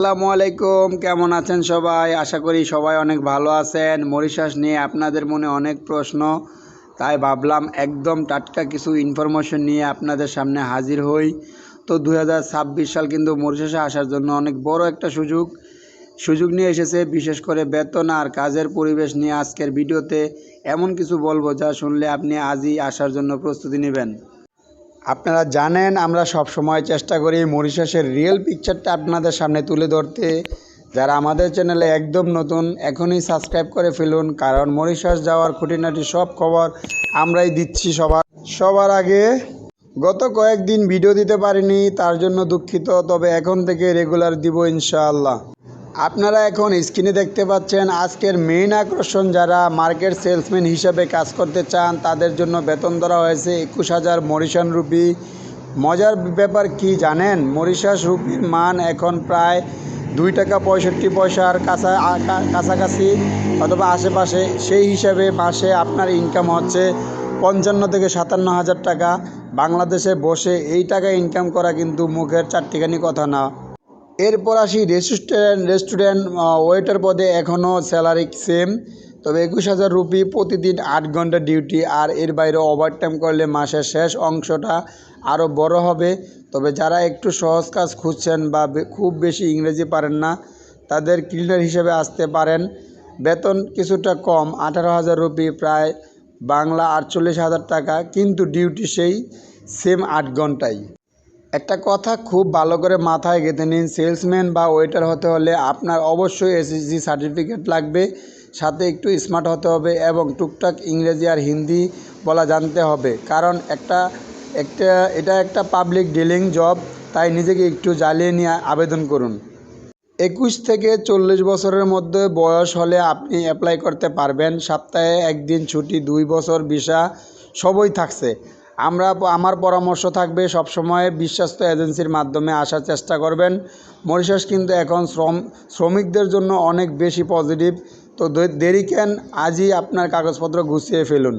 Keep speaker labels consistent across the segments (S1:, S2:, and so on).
S1: আসসালামু আলাইকুম, কেমন আছেন সবাই? আশা করি সবাই অনেক ভালো আছেন। মরিশাস নিয়ে আপনাদের মনে অনেক প্রশ্ন, তাই ভাবলাম একদম টাটকা কিছু ইনফরমেশন নিয়ে আপনাদের সামনে হাজির হই। তো দু হাজার ছাব্বিশ সাল কিন্তু মরিশাসে আসার জন্য অনেক বড় একটা সুযোগ। সুযোগ নিয়ে এসেছে, বিশেষ করে বেতন আর কাজের পরিবেশ নিয়ে আজকের ভিডিওতে এমন কিছু বলব যা শুনলে আপনি আজই আসার জন্য প্রস্তুতি নেবেন। আপনারা জানেন, আমরা সব সময় চেষ্টা করি মরিশাসের রিয়েল পিকচারটা আপনাদের সামনে তুলে ধরতে। যারা আমাদের চ্যানেলে একদম নতুন, এখনই সাবস্ক্রাইব করে ফেলুন, কারণ মরিশাস যাওয়ার খুঁটিনাটি সব খবর আমরাই দিচ্ছি সবার। সবার আগে গত কয়েকদিন ভিডিও দিতে পারিনি, তার জন্য দুঃখিত, তবে এখন থেকে রেগুলার দিব ইনশাআল্লাহ। আপনারা এখন স্ক্রিনে দেখতে পাচ্ছেন আজকের মেইন আকর্ষণ যারা মার্কেট সেলসম্যান হিসাবে কাজ করতে চান, তাদের জন্য বেতন ধরা হয়েছে একুশ হাজার মরিশান রুপি। মজার ব্যাপার কি জানেন? মরিশাস রুপির মান এখন প্রায় দুই টাকা পঁয়ষট্টি পয়সার কাছা কাছাকাছি অথবা আশেপাশে। সেই হিসাবে মাসে আপনার ইনকাম হচ্ছে পঞ্চান্ন থেকে সাতান্ন হাজার টাকা। বাংলাদেশে বসে এই টাকা ইনকাম করা কিন্তু মুখের চারটিখানি কথা না। এরপর আসি রেস্টুরেন্ট রেস্টুরেন্ট ওয়েটার পদে এখনও স্যালারি সেম তবে একুশ হাজার রুপি প্রতিদিন আট ঘণ্টা ডিউটি আর এর বাইরে ওভারটাইম করলে মাসের শেষ অংশটা আরও বড় হবে। তবে যারা একটু সহজ কাজ খুঁজছেন বা খুব বেশি ইংরেজি পারেন না, তাদের ক্লিনার হিসেবে আসতে পারেন। বেতন কিছুটা কম, আঠারো হাজার রুপি প্রায় বাংলা আটচল্লিশ হাজার টাকা, কিন্তু ডিউটি সেই সেম আট ঘন্টাই। একটা কথা খুব ভালো করে মাথায় গেঁথে নিন। সেলসম্যান বা ওয়েটার হতে হলে আপনার অবশ্যই এসএসসি সার্টিফিকেট লাগবে। সাথে একটু স্মার্ট হতে হবে এবং টুকটাক ইংরেজি আর হিন্দি বলা জানতে হবে। কারণ একটা একটা, এটা একটা পাবলিক ডিলিং জব তাই নিজেকে একটু জ্বালিয়ে নিয়ে আবেদন করুন। একুশ থেকে চল্লিশ বছরের মধ্যে বয়স হলে আপনি অ্যাপ্লাই করতে পারবেন। সপ্তাহে একদিন ছুটি, দুই বছর ভিসা, সবই থাকছে। আমরা আমার পরামর্শ থাকবে সবসময় বিশ্বস্ত এজেন্সির মাধ্যমে আসার চেষ্টা করবেন। মরিশাস কিন্তু এখন শ্রম, শ্রমিকদের জন্য অনেক বেশি পজিটিভ তো দেরি কেন? আজই আপনার কাগজপত্র গুছিয়ে ফেলুন।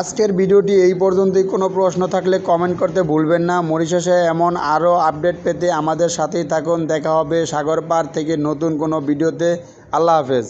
S1: আজকের ভিডিওটি এই পর্যন্তই। কোনো প্রশ্ন থাকলে কমেন্ট করতে ভুলবেন না। মরিশাসে এমন আরও আপডেট পেতে আমাদের সাথেই থাকুন। দেখা হবে সাগর পার থেকে নতুন কোনো ভিডিওতে। আল্লাহ হাফেজ।